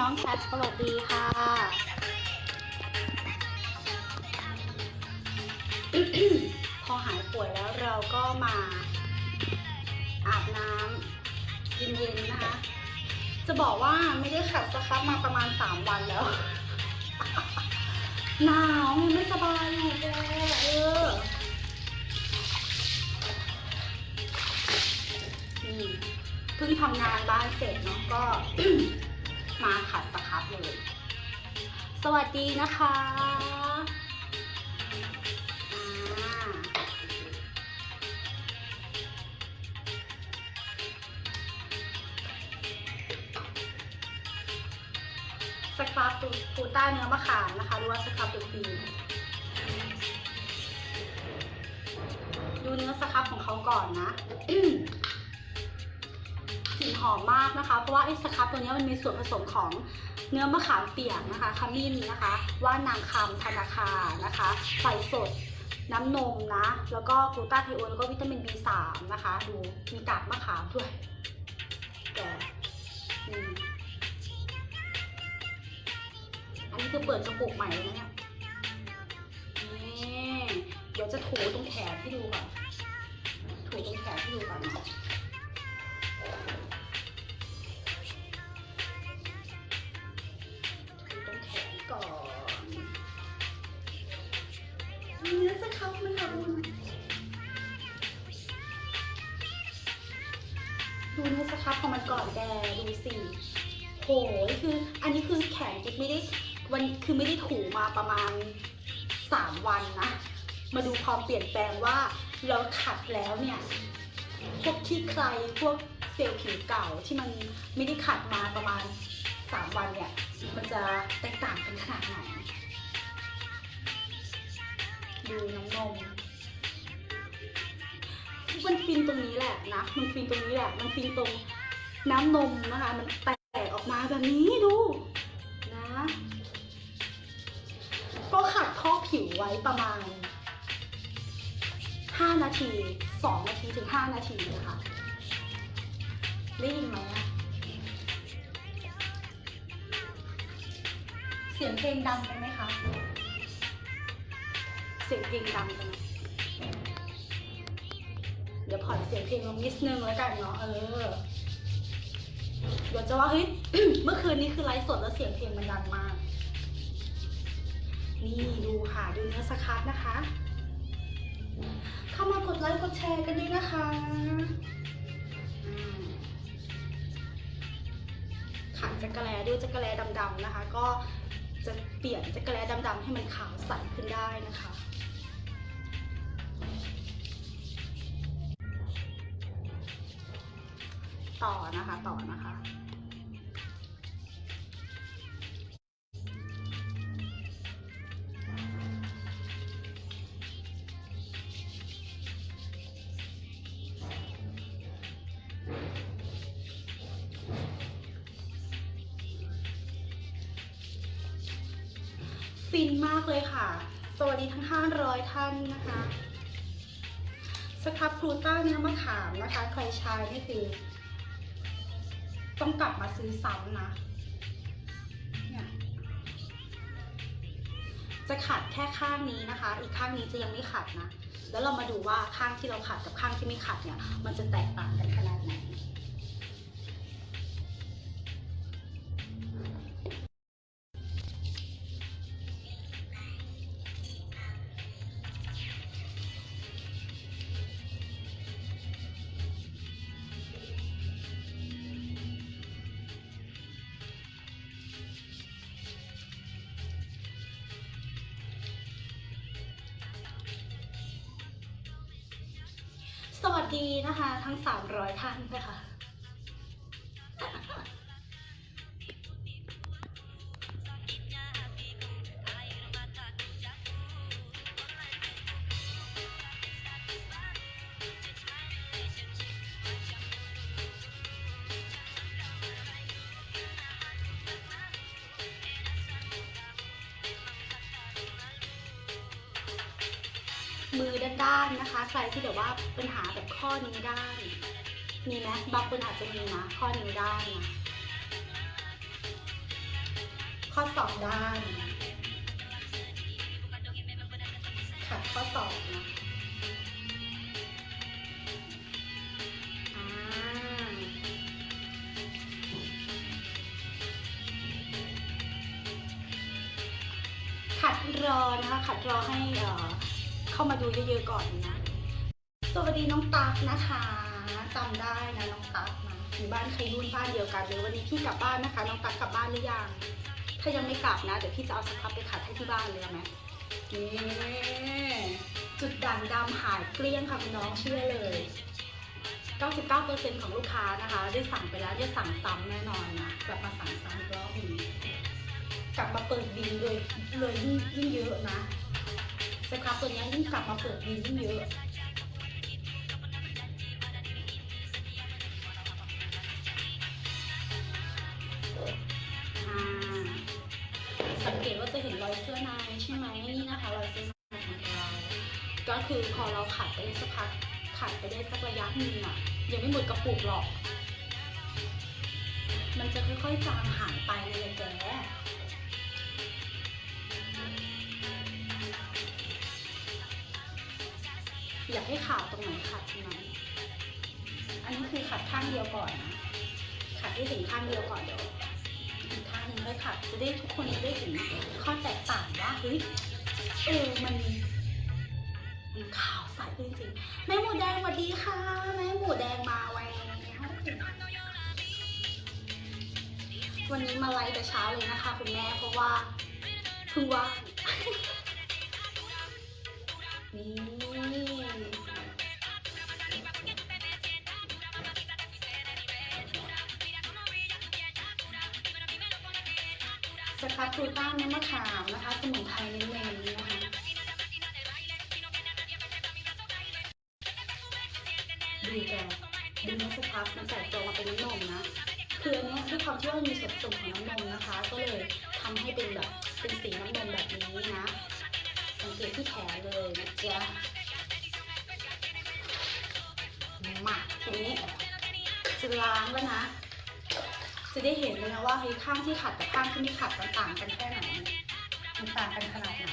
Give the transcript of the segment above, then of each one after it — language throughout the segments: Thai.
น้องแคทสวัสดีค่ะ พอหายป่วยแล้วเราก็มาอาบน้ำเย็นๆนะคะ จะบอกว่าไม่ได้ขัดสครับมาประมาณ3วันแล้ว หนาวยังไม่สบายอยู่แกเออนี่เพิ่งทำงานบ้านเสร็จเนาะก็ มาขัดสครับเลย สวัสดีนะคะสครับตูต้าเนื้อมะขามนะคะหรือว่าสครับตูครีดูเนื้อสครับของเขาก่อนนะ กลิ่นหอมมากนะคะ เพราะว่าไอ้สครับตัวนี้มันมีส่วนผสมของเนื้อมะขามเปียกนะคะขมิ้นนะคะ ว่านนางคำธนาคานะคะไฟสดน้ำนมนะ แล้วก็กลูตาไทโอนแล้วก็วิตามิน B3 นะคะ ดูมีกากมะขามด้วยแกอันนี้คือเปิดกระปุกใหม่เลยนะเนี่ยนี่เดี๋ยวจะถูตรงแขนให้ดูก่อนถูตรงแขนให้ดูก่อนนะ เนื้อสครับมันค่ะดูดูเนื้อสครับของมันก่อนแกดูสิโหยคืออันนี้คือแขนกิ๊บไม่ได้วันคือไม่ได้ถูมาประมาณสามวันนะ มาดูความเปลี่ยนแปลงว่าเราขัดแล้วเนี่ยพวกที่ใครพวกเซลล์ผิวเก่าที่มันไม่ได้ขัดมาประมาณสามวันเนี่ย มันจะแตกต่างกันขนาดไหน ดูน้ำนมมันฟินตรงนี้แหละนะ มันฟินตรงนี้แหละ มันฟินตรงน้ำนมนะคะ มันแตกออกมาแบบนี้ดูนะ ก็ขัดข้อผิวไว้ประมาณ 5 นาที 2 นาทีถึง 5 นาทีนะคะได้ยินไหมอะเสียงเพลงดังไปไหมคะ สียงเพลงดังไปไหมเดี๋ยวผ่อนเสียงเพลงลงนิดนึงแล้วกันเนาะเออ เดี๋ยวจะว่าเฮ้ยเมื่อคืนนี้คือไลฟ์สดแล้วเสียงเพลงมันดังมาก นี่ดูค่ะดูเนื้อสครับนะคะ เข้ามากดไลค์กดแชร์กันด้วยนะคะขันจักรแลด้วยจักรแลดำๆนะคะ ก็จะเปลี่ยนจักรแลดำๆให้มันขาวใสขึ้นได้นะคะ ต่อนะคะต่อนะคะฟินมากเลยค่ะ สวัสดีทั้ง 500 ท่านนะคะ สครับพลูต้าเนื้อมะขามนะคะ ใครใช้นี่คือ ต้องกลับมาซื้อซ้ำนะเนี่ยจะขาดแค่ข้างนี้นะคะ อีกข้างนี้จะยังไม่ขาดนะ แล้วเรามาดูว่าข้างที่เราขาดกับข้างที่ไม่ขาดเนี่ย มันจะแตกต่างกันขนาดไหน ด้านนะคะ ใครที่แบบว่าปัญหาแบบข้อนี้ด้าน มีไหมบางคนอาจจะมีนะข้อนี้ด้านนะข้อสองด้าน ขัดข้อสองนะ มาดูเยอะๆก่อนนะ สวัสดีน้องตักนะคะจำได้นะน้องตักนะอยู่บ้านใครรุ่นบ้านเดียวกันเลยวันนี้พี่กลับบ้านนะคะ น้องตักกลับบ้านหรือยัง ถ้ายังไม่กลับนะเดี๋ยวพี่จะเอาสครับไปขัดให้ที่บ้านเลยไหมนี่จุดด่างดำหายเกลี้ยงค่ะคุณน้องเชื่อเลย 99%ของลูกค้านะคะ ได้สั่งไปแล้วได้สั่งซ้ำแน่นอนนะกลับมาสั่งซ้ำอีกรอบหนึงกลับมาเปิดบินเลยเลยยิ่งเยอะนะ สครับตัวนี้ยิ่งกลับมาเปิดบินยิ่งเยอะอ่าสังเกตว่าจะเห็นรอยเสื้อในใช่ไหมนี่นะคะรอยเสื้อในของเราก็คือพอเราขัดไปได้สักพักขัดไปได้สักระยะหนึ่งอะยังไม่หมดกระปุกหรอก มันจะค่อยๆจางหาย อยากให้ขาวตรงไหนขัดตรงนั้นอันนี้คือขัดข้างเดียวก่อนนะขัดให้ถึงข้างเดียวก่อนเดี๋ยวอีกข้างหนึงค่อยขัดจะได้ทุกคนจะได้เห็นข้อแตกต่างว่าเฮ้ยเออมันมันขาวใสจริงๆแม่หมูแดงสวัสดีค่ะแม่หมูแดงมาแววันนี้มาไลฟ์แต่เช้าเลยนะคะคุณแม่เพราะว่าเพิ่งว่างนี่ สครับครูต้าเนื้อมะขามนะคะสมุนไพรเน้นๆนะคะดูแกดูเนื้อสครับมันแตกตัวมาเป็นน้ำนมนะคืออันเนี้ยด้วยความที่ว่ามีส่วนผสมของน้ำนมนะคะ ก็เลยทำให้เป็นแบบเป็นสีน้ำนมแบบนี้นะสังเกตที่แขนเลยนะจ๊ะมาทีนี้จะล้างแล้วนะ จะได้เห็นเลยนะว่าเฮ้ยข้างที่ขัดกับข้างที่ไม่ขัดมันต่างกันแค่ไหนมันต่างกันขนาดไหน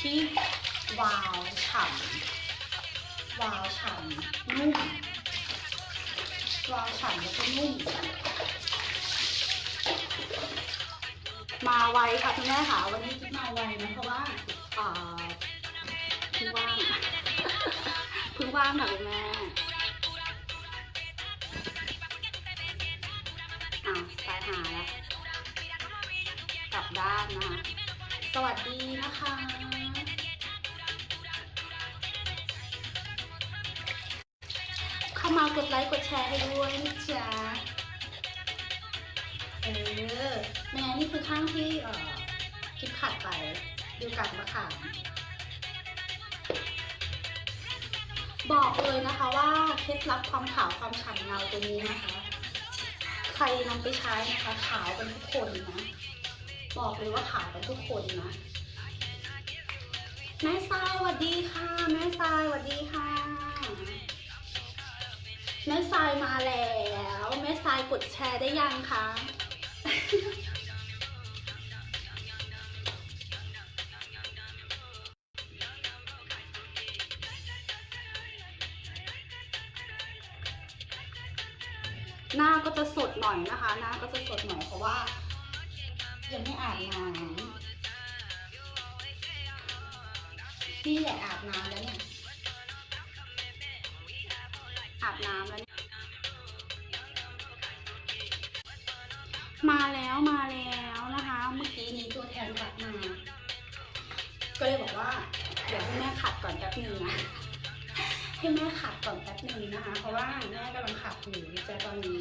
ที่วาวฉ่ำวาวฉ่ำนุ่มวาวฉ่ำแล้วก็นุ่มมาไวค่ะคุณแม่ค่ะวันนี้คิดมาไวนะเพราะว่าเพิ่งว่างเพิ่งว่างค่ะคุณแม่ สวัสดีนะคะ เข้ามากดไลค์กดแชร์ให้ด้วยนะจ๊ะ เออแม่นี่คือข้างที่เอ่อคลิปขัดไปดูกัดมะขามบอกเลยนะคะว่าเคล็ดลับความขาวความฉ่ำเงาตัวนี้นะคะ ใครนำไปใช้นะคะขาวกันทุกคนนะ บอกเลยว่าขาวกันทุกคนนะ แม่ทรายสวัสดีค่ะ แม่ทรายสวัสดีค่ะ แม่ทรายมาแล้ว แม่ทรายกดแชร์ได้ยังคะหน้าก็จะสดหน่อยนะคะ หน้าก็จะสดหน่อยเพราะว่า ยังไม่อาบน้ำพี่แหละอาบน้ำแล้วเนี่ย อาบน้ำแล้วเนี่ย มาแล้วมาแล้วนะคะ เมื่อกี้นี้ตัวแทนขัดมา ก็เลยบอกว่า เดี๋ยวให้แม่ขัดก่อนแป๊บนึงนะ ให้แม่ขัดก่อนแป๊บนึงนะคะ เพราะว่าแม่กำลังขัดอยู่แต่ตอนนี้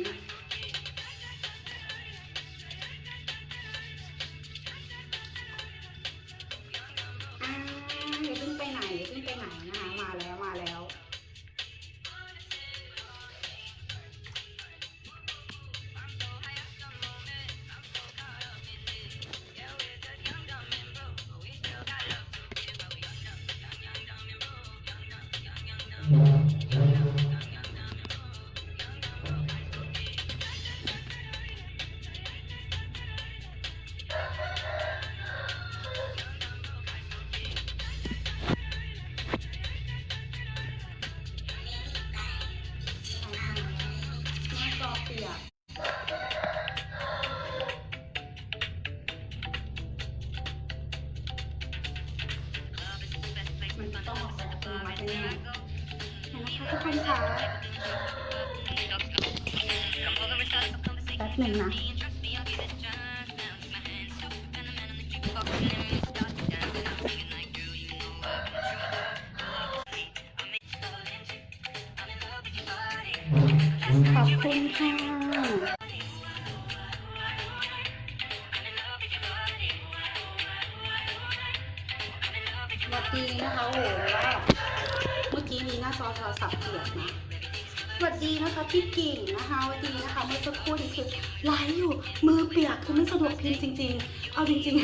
นะคะเมื่อสักครู่นี้คือไลฟ์อยู่มือเปียกคือไม่สะดวกพิมพ์จริง ๆ เอาจริง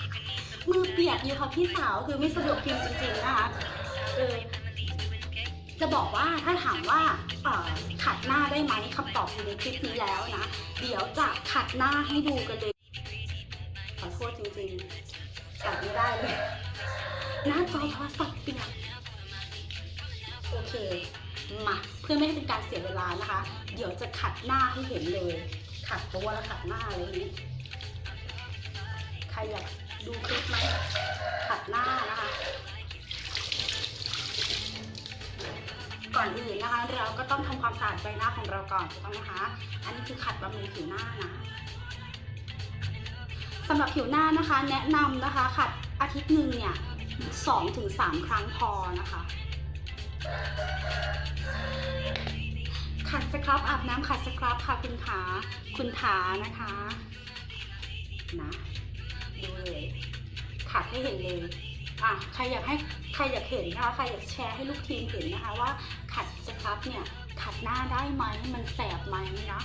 ๆ มือเปียกอยู่ค่ะพี่สาวคือไม่สะดวกพิมพ์จริง ๆ นะคะเออจะบอกว่าถ้าถามว่าขัดหน้าได้ไหมคำตอบอยู่ในคลิปนี้แล้วนะ เดี๋ยวจะขัดหน้าให้ดูกันเลย มาเพื่อไม่ให้เป็นการเสียเวลานะคะ เดี๋ยวจะขัดหน้าให้เห็นเลย ขัดตัวแล้วขัดหน้าอะไรอย่างนี้ใครอยากดูคลิปไหมขัดหน้านะคะ ก่อนอื่นนะคะ เราก็ต้องทำความสะอาดใบหน้าของเราก่อนถูกต้องไหมคะ อันนี้คือขัดบำรุงผิวหน้านะสำหรับผิวหน้านะคะ แนะนำนะคะ ขัดอาทิตย์หนึ่งเนี่ยสองถึงสามครั้งพอนะคะ ขัดสครับอาบน้ำขัดสครับค่ะคุณขาคุณขานะคะนะดูเลยขัดให้เห็นเลยอะใครอยากให้ใครอยากเห็นนะคะใครอยากแชร์ให้ลูกทีมเห็นนะคะว่าขัดสครับเนี่ยขัดหน้าได้ไหมมันแสบไหมนะ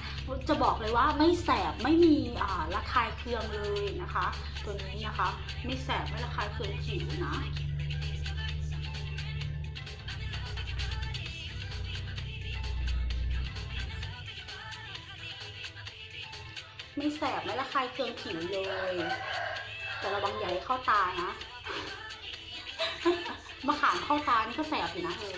จะบอกเลยว่าไม่แสบไม่มีอ่าระคายเคืองเลยนะคะ ตัวนี้นะคะ ไม่แสบไม่ระคายเคืองผิวนะ ไม่แสบไม่ระคายเคืองผิวเลย แต่ระวังอย่าให้เข้าตานะมะขามเข้าตานี่ก็แสบอยู่นะเธอ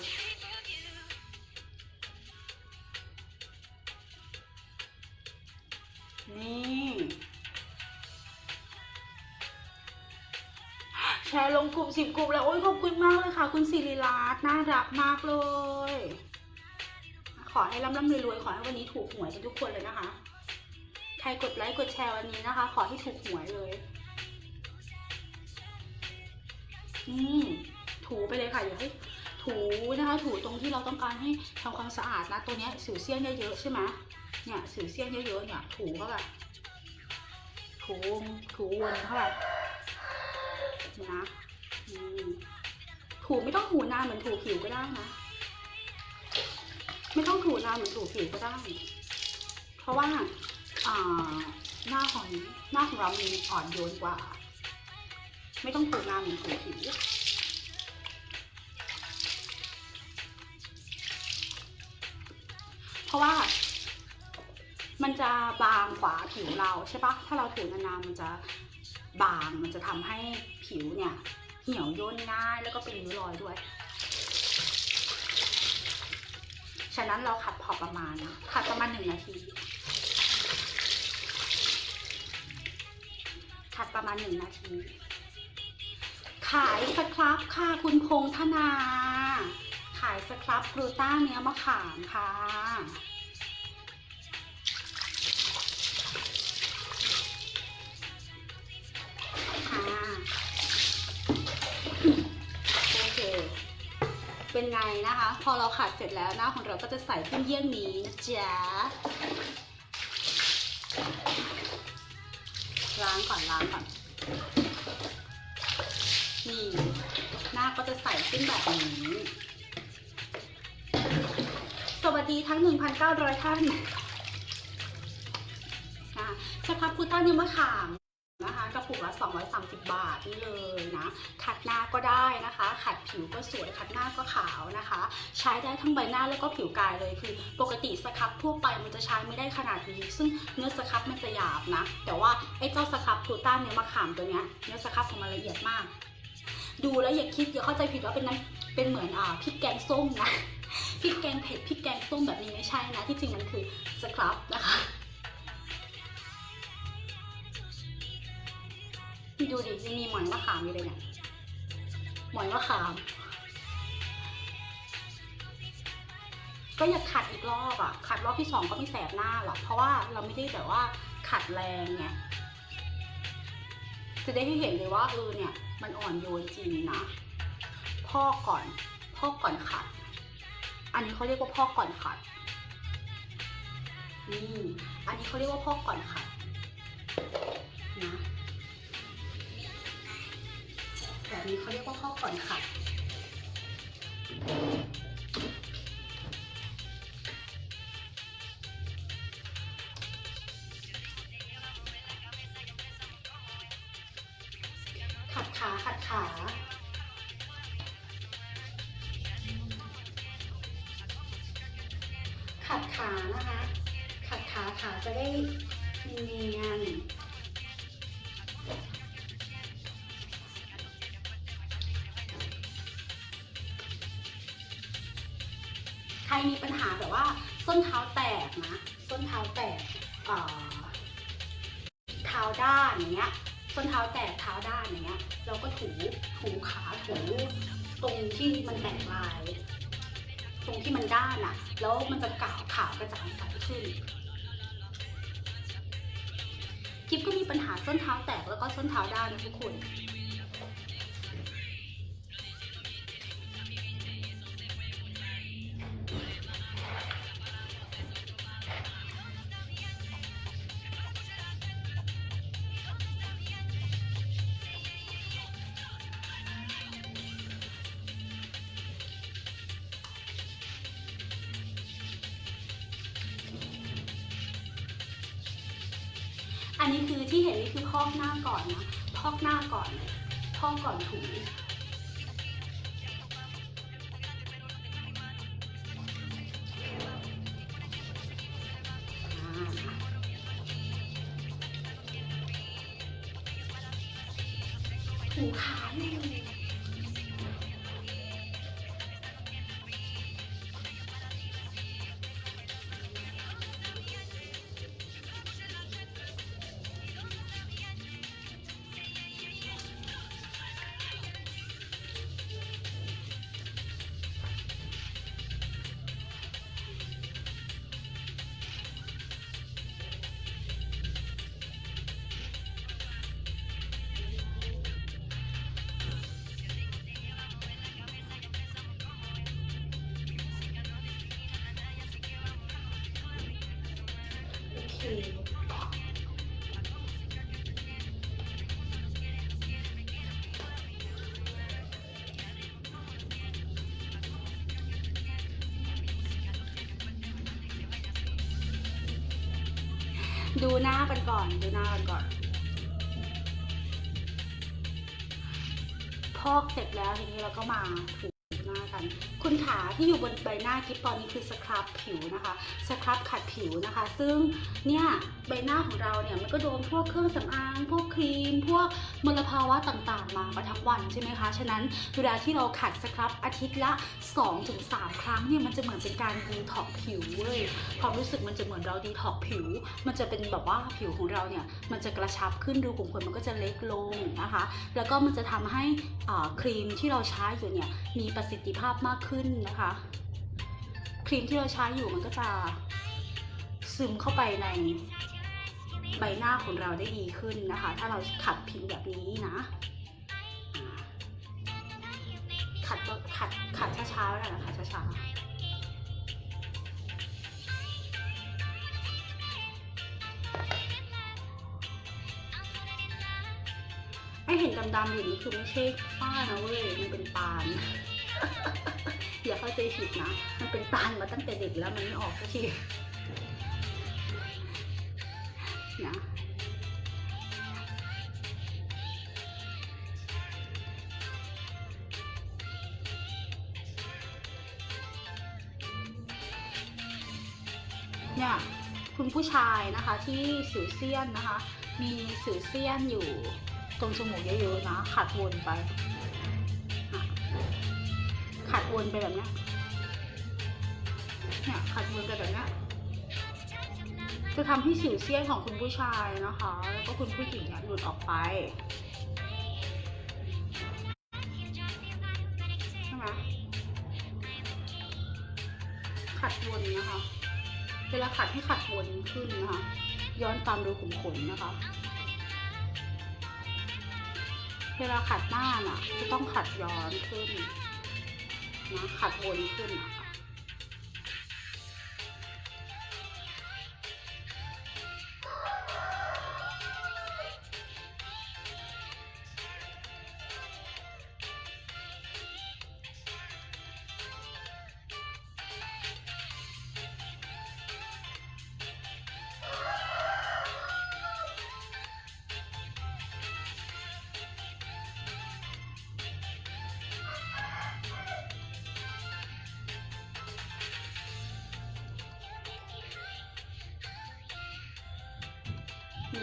นี่แชร์ลงกลุ่มสิบกลุ่มแล้ว โอ้ยขอบคุณมากเลยค่ะ คุณสิริรัตน์น่ารักมากเลย ขอให้ร่ำร่ำรวยๆขอให้วันนี้ถูกหวยกันทุกคนเลยนะคะใค รกดไลค์กดแชร์วันนี้นะคะ ขอให้ถูกหวยเลยอืมถูไปเลยค่ะอย่าให้ถูนะคะ ถูตรงที่เราต้องการให้ทำความสะอาดนะ ตัวเนี้ยสิวเซียนเยอะๆใช่ไหมเนี่ยสิวเซียนเยอะๆเนี่ย ถูเข้าไปถูถูวนเข้าไปเนี่ยนะถูไม่ต้องถูนานเหมือนถูผิวก็ได้นะ ไม่ต้องถูนานเหมือนถูผิวก็ได้ เพราะว่า หน้าของหน้าของเรามีอ่อนโยนกว่า ไม่ต้องถูนานเหมือนถูผิวเพราะว่า มันจะบางกว่าผิวเราใช่ปะถ้าเราถูนานๆมันจะบางมันจะทำให้ผิวเนี่ย เหี่ยวย่นง่ายแล้วก็เป็นริ้วรอยด้วย ฉะนั้นเราขัดพอประมาณนะขัดประมาณหนึ่งนาที ขัดประมาณหนึ่งนาที ขายสครับค่ะคุณพงธนา ขายสครับกลูต้าเนื้อมะขามค่ะโอเคเป็นไงนะคะ พอเราขัดเสร็จแล้วหน้าของเราก็จะใส่ขึ้นเยี่ยงนี้นะจ๊ะ ล้างก่อนล้างก่อน นี่ หน้าก็จะใสขึ้นแบบนี้ สวัสดีทั้ง 1,900 ท่านนะสครับคูต้าเนื้อมะขาม นะคะกระปุกละ 230 บาทนี่เลยนะ ขัดหน้าก็ได้นะคะ ขัดผิวก็สวย ขัดหน้าก็ขาวนะคะ ใช้ได้ทั้งใบหน้าแล้วก็ผิวกายเลย คือปกติสครับทั่วไปมันจะใช้ไม่ได้ขนาดนี้ ซึ่งเนื้อสครับมันจะหยาบนะ แต่ว่าไอ้เจ้าสครับกลูต้าเนื้อมะขามตัวเนี้ย เนื้อสครับของมันละเอียดมาก ดูแล้วอย่าคิดอย่าเข้าใจผิดว่าเป็นน้ำเป็นเหมือนอ่าพริกแกงส้มนะ พริกแกงเผ็ด พริกแกงส้มแบบนี้ไม่ใช่นะ ที่จริงมันคือสครับนะคะ ดูดิยังมีหมอยมะขามอยู่เลยเนี่ยหมอยมะขาม ก็อย่าขัดอีกรอบอะขัดรอบที่สองก็ไม่แสบหน้าหรอกเพราะว่าเราไม่ได้แบบว่าขัดแรงไงจะได้ให้เห็นเลยว่าเออเนี่ย มันอ่อนโยนจริงนะพอกก่อนพอกก่อนขัด อันนี้เขาเรียกว่าพอกก่อนขัดนี่อันนี้เขาเรียกว่าพอกก่อนขัดนะ แบบนี้เขาเรียกว่าข้อกก่อนขัด นเท้าแตกนะ ส้นเท้าแตกเอ่อเท้าด้านอย่างเงี้ย ส้นเท้าแตกเท้าด้านอย่างเงี้ย เราก็ถูถูขาถูตรงที่มันแตกลาย ตรงที่มันด้านอะแล้วมันจะกาวขาวกระจ่างใสขึ้นกิฟก็มีปัญหาส้นเท้าแตกแล้วก็ส้นเท้าด้านนะทุกคน โอดูหน้ากันก่อน ดูหน้ากันก่อน พอกเสร็จแล้วทีนี้เราก็มาถู กัน คุณขาที่อยู่บนใบหน้ากิฟตอนนี้คือสครับผิวนะคะ สครับขัดผิวนะคะ ซึ่งเนี่ยใบหน้าของเราเนี่ยมันก็โดนพวกเครื่องสำอาง พวกครีม พวกมลภาวะต่างๆ มาประทั้งวันใช่ไหมคะ ฉะนั้นเวลาที่เราขัดสครับอาทิตย์ละ 2-3 ครั้งเนี่ยมันจะเหมือนเป็นการดีท็อกผิวเว้ย ความรู้สึกมันจะเหมือนเราดีท็อกผิว มันจะเป็นแบบว่าผิวของเราเนี่ยมันจะกระชับขึ้นรูขุมขนมันก็จะเล็กลงนะคะ แล้วก็มันจะทำให้ครีมที่เราใช้อยู่เนี่ยมีประสิทธิภาพมากขึ้นนะคะ ครีมที่เราใช้อยู่มันก็จะซึมเข้าไปในใบหน้าของเราได้ดีขึ้นนะคะ ถ้าเราขัดผิวแบบนี้นะ ขัดก็ขัดขัดช้าๆแล้วนะขัดช้าๆไอเห็นดำๆอยู่นี้คือไม่ใช่ฝ้านะเว้ย มันเป็นปาน อย่าเข้าใจผิดนะ มันเป็นปานมาตั้งแต่เด็กแล้วมันไม่ออกสักทีนะเนี่ยคุณผู้ชายนะคะที่สิวเซียนนะคะ มีสิวเซียนอยู่ตรงจมูกเยอะๆนะ ขัดวนไป วนไปแบบนี้เนี่ยขัดวนไปแบบนี้จะทำให้สิวเซียนของคุณผู้ชายนะคะ แล้วก็คุณผู้หญิงเนี่ยหลุดออกไปใช่ไหมขัดวนนะคะ เวลาขัดให้ขัดวนขึ้นนะคะ ย้อนตามรูขุมขนนะคะ เวลาขัดหน้าน่ะ จะต้องขัดย้อนขึ้น นะขัดบนขึ้นนะคะ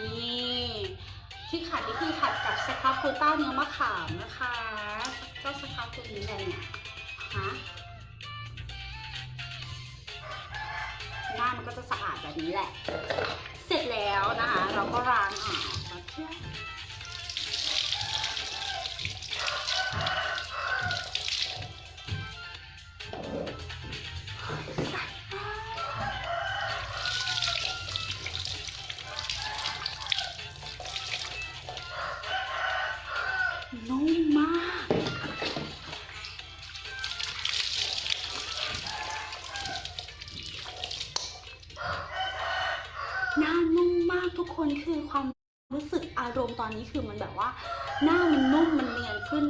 นี่ที่ขัดนี่คือขัดกับสครับคูต้าเนื้อมะขามนะคะเจ้าสครับตัวนี้เลยเนี่ยฮะหน้ามันก็จะสะอาดแบบนี้แหละ เสร็จแล้วนะคะ เราก็ล้างอ่า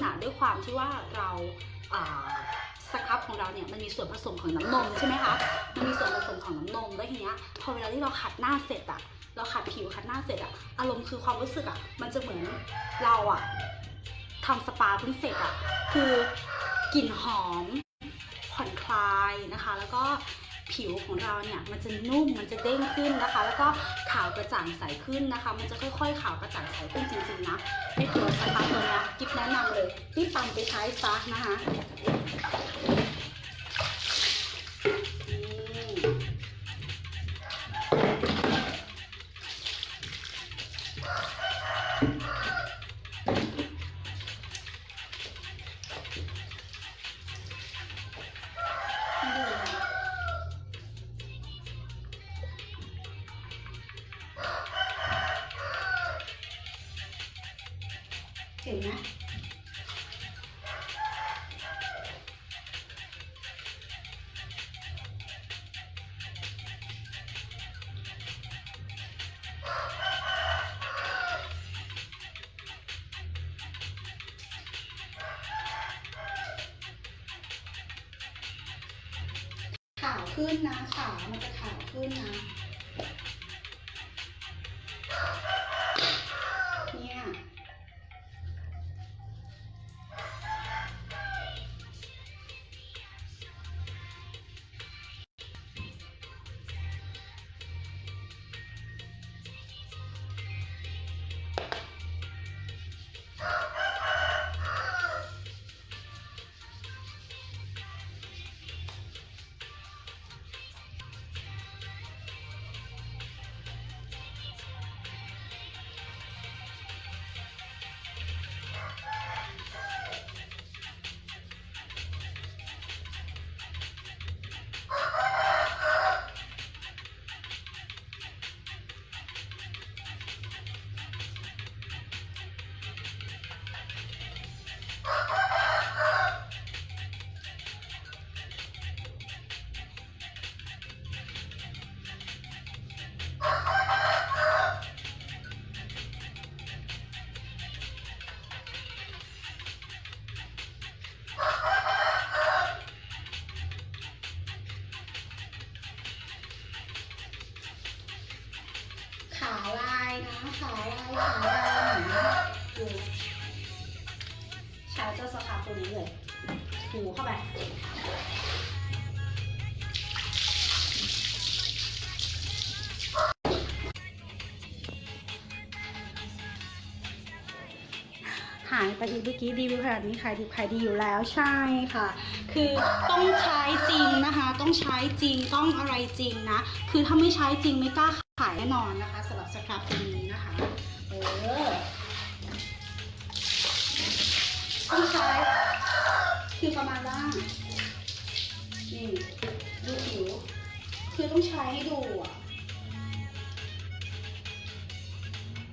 เนียนขึ้นนะด้วยความที่ว่าเราอ่าสครับของเราเนี่ยมันมีส่วนผสมของน้ำนมใช่ไหมคะ มันมีส่วนผสมของน้ำนมแล้วทีเนี้ยพอเวลาที่เราขัดหน้าเสร็จอะเราขัดผิวขัดหน้าเสร็จอะอารมณ์คือความรู้สึกอะมันจะเหมือนเราอะทำสปาเพิ่งเสร็จอะคือกลิ่นหอมผ่อนคลายนะคะ แล้วก็ ผิวของเราเนี่ยมันจะนุ่มมันจะเด้งขึ้นนะคะ แล้วก็ขาวกระจ่างใสขึ้นนะคะ มันจะค่อยๆขาวกระจ่างใสขึ้นจริงๆนะในตัวสปาตัวนี้กิ๊บแนะนำเลยรีบปั๊มไปใช้ซะนะคะ เห็นไหมขาวขึ้นนะขามันจะขาวขึ้นนะ ขายอะไรขายอะไรหูใช้เจ้าสครับตัวนี้เลยถูเข้าไปหายไปอีกเมื่อกี้รีวิวขนาดนี้ขายดีขายดีอยู่แล้วใช่ค่ะ คือต้องใช้จริงนะคะ ต้องใช้จริงต้องอะไรจริงนะ คือถ้าไม่ใช้จริงไม่กล้าายแน่นอนนะคะสำหรับสครับตัวนี้นะคะ เออต้องใช้คือประมาณว่านี่ดูผิว คือต้องใช้ให้ดูอะ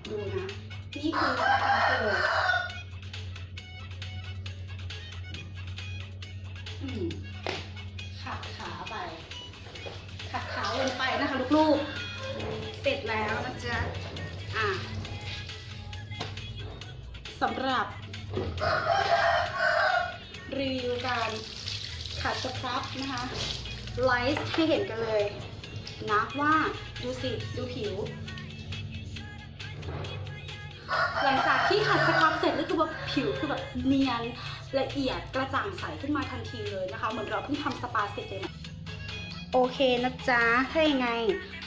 ดูนะ นี่คือสครับตัวอืมขัดขาไป ขัดขาลงไปนะคะลูกๆ เสร็จแล้วนะจ๊ะอะสำหรับ รีวิวการขัดสครับนะคะไลฟ์ให้เห็นกันเลยนะว่าดูสิดูผิว หลังจากที่ขัดสครับเสร็จก็คือแบบผิวคือแบบเนียนละเอียดกระจ่างใสขึ้นมาทันทีเลยนะคะ เหมือนเราเพิ่งทำสปาเสร็จเลยนะโอเคนะจ๊ะ ถ้ายังไง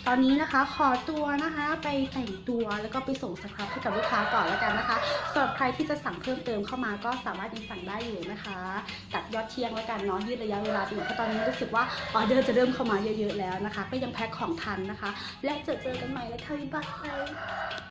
ตอนนี้นะคะขอตัวนะคะไปแต่งตัวแล้วก็ไปส่งสครับให้กับลูกค้าก่อนแล้วกันนะคะสำหรับใครที่จะสั่งเพิ่มเติมเข้ามาก็สามารถยังสั่งได้อยู่นะคะตัดยอดเที่ยงแล้วกันเนาะยืดระยะเวลาไปอีกเพราะตอนนี้รู้สึกว่าออเดอร์จะเริ่มเข้ามาเยอะๆแล้วนะคะ ก็ยังแพ็คของทันนะคะ และเจอเจอกันใหม่แล้วค่ะบ๊ายบาย